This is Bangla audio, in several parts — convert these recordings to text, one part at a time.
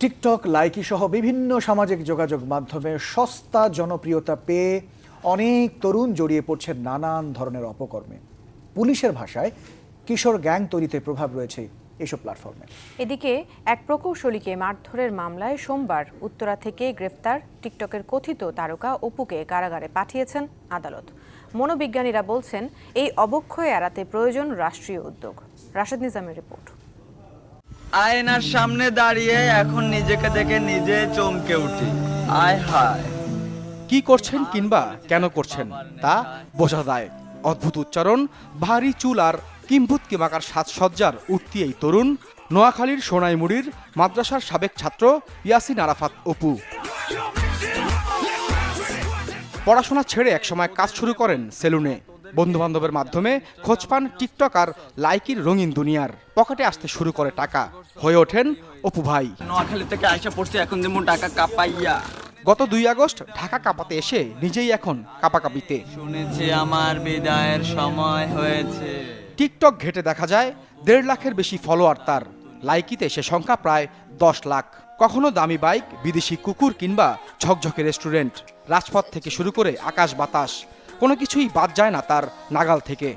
টিকটক লাইকি সহ বিভিন্ন সামাজিক যোগাযোগ মাধ্যমে সস্তা জনপ্রিয়তা পেয়ে অনেক তরুণ জড়িয়ে পড়ছে নানান ধরনের অপকর্মে। পুলিশের ভাষায় কিশোর গ্যাং তৈরিতে প্রভাব রয়েছে এসব প্ল্যাটফর্মে। এদিকে এক প্রকৌশলীকে মারধরের মামলায় সোমবার উত্তরা থেকে গ্রেফতার টিকটকের কথিত তারকা অপুকে কারাগারে পাঠিয়েছেন আদালত। মনোবিজ্ঞানীরা বলছেন, এই অবক্ষয় এড়াতে প্রয়োজন রাষ্ট্রীয় উদ্যোগ। রাশেদ নিজামের রিপোর্ট। আয়নার সামনে দাঁড়িয়ে এখন নিজেকে দেখে নিজে চমকে উঠি। আয় হায়। কি করছেন কিংবা কেন করছেন? তা বোঝা যায়। অদ্ভুত উচ্চারণ, ভারী চুল আর কিম্ভূত কিমাকার সাজসজ্জার উঠতি এই তরুণ, নোয়াখালীর সোনাইমুড়ির মাদ্রাসার সাবেক ছাত্র ইয়াসিন আরাফাত অপু। পড়াশোনা ছেড়ে একসময় কাজ শুরু করেন সেলুনে। বন্ধু বান্ধবের মাধ্যমে খোঁজ পান টিকটক আর লাইকির রঙিন দুনিয়ার। পকেটে আসতে শুরু করে টাকা। হয়ে ওঠেন অপু ভাই। নোয়াখালী থেকে আইসা পড়ছে এখন যেমন টাকা কাপাইয়া। গত দুই আগস্ট ঢাকা কাঁপাতে এসে নিজেই এখন কাপাকাপিতে। শুনেছি আমার বিদায়ের সময় হয়েছে। টিকটক ঘেটে দেখা যায় দেড় লাখের বেশি ফলোয়ার তার। লাইকিতে সে সংখ্যা প্রায় দশ লাখ। কখনো দামি বাইক বিদেশি কুকুর কিংবা ঝকঝকে রেস্টুরেন্ট। রাজপথ থেকে শুরু করে আকাশ বাতাস। কোনো কিছুই বাদ যায় না তার নাগাল থেকে।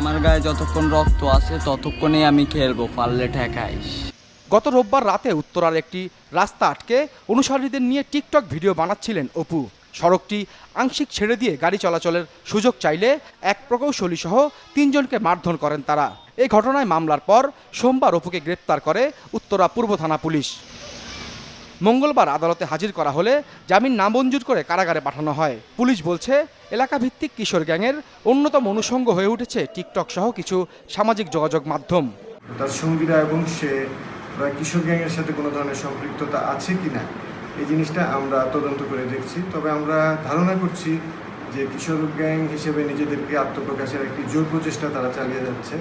আমার গায়ে যতক্ষণ রক্ত আছে ততক্ষণে আমি খেলব পারলে ঠেকাইস। গত রোববার রাতে উত্তরার একটি রাস্তা আটকে অনুসারীদের নিয়ে টিকটক ভিডিও বানাচ্ছিলেন অপু। সড়কটি আংশিক ছেড়ে দিয়ে গাড়ি চলাচলের সুযোগ চাইলে এক প্রকৌশলী সহ তিনজনকে মারধর করেন তারা। এই ঘটনায় মামলার পর সোমবার অপুকে গ্রেপ্তার করে উত্তরা পূর্ব থানা পুলিশ। মঙ্গলবার আদালতে হাজির করা হলে জামিন নামঞ্জুর করে কারাগারে পাঠানো হয়। পুলিশ বলছে এলাকা ভিত্তিক কিশোর গ্যাংয়ের অন্যতম অনুষঙ্গ হয়ে উঠেছে টিকটক সহ কিছু সামাজিক যোগাযোগ মাধ্যম। তার সঙ্গীরা এবং সে বা কিশোর গ্যাংয়ের সাথে কোনো ধরনের সম্পৃক্ততা আছে কি না এই জিনিসটা আমরা তদন্ত করে দেখছি। তবে আমরা ধারণা করছি যে কিশোর গ্যাং হিসেবে নিজেদেরকে আত্মপ্রকাশের একটি জোর প্রচেষ্টা তারা চালিয়ে যাচ্ছে।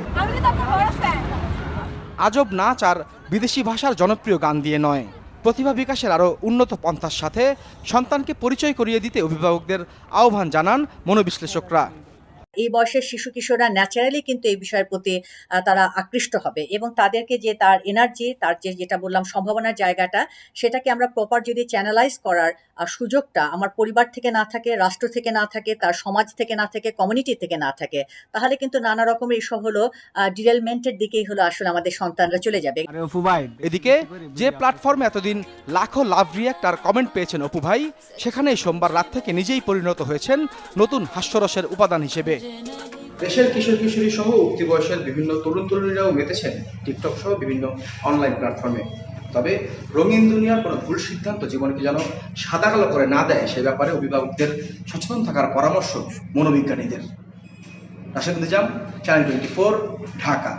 আজব নাচ আর বিদেশি ভাষার জনপ্রিয় গান দিয়ে নয়। প্রতিভা বিকাশের আরও উন্নত পন্থার সাথে সন্তানকে পরিচয় করিয়ে দিতে অভিভাবকদের আহ্বান জানান মনোবিশ্লেষকরা। এই বয়সের শিশু কিশোররা ন্যাচারালি কিন্তু এই বিষয়ের প্রতি তারা আকৃষ্ট হবে এবং তাদেরকে যে তার এনার্জি তার যে যেটা বললাম সম্ভাবনার জায়গাটা, সেটাকে আমরা প্রপার যদি চ্যানেলাইজ করার সুযোগটা আমার পরিবার থেকে না থাকে, রাষ্ট্র থেকে না থাকে, তার সমাজ থেকে না থাকে কমিউনিটি থেকে না থাকে, তাহলে কিন্তু নানা রকমের এসব হলো ডিরেলমেন্টের দিকেই হলো আসলে আমাদের সন্তানরা চলে যাবে। এদিকে যে প্ল্যাটফর্মে এতদিন লাখো লাভ রিয়াক্ট আর কমেন্ট পেয়েছেন অপু ভাই সেখানে সোমবার রাত থেকে নিজেই পরিণত হয়েছেন নতুন হাস্যরসের উপাদান হিসেবে। দেশের কিশোর কিশোরী সহ উক্তি বয়সের বিভিন্ন তরুণ তরুণীরাও মেতেছেন টিকটক সহ বিভিন্ন অনলাইন প্ল্যাটফর্মে তবে রঙিন দুনিয়ার কোনো ভুল সিদ্ধান্ত জীবনকে যেন সাদা কালো করে না দেয়, সে ব্যাপারে অভিভাবকদের সচেতন থাকার পরামর্শ মনোবিজ্ঞানীদের। Rashed Nizam channel twenty Dhaka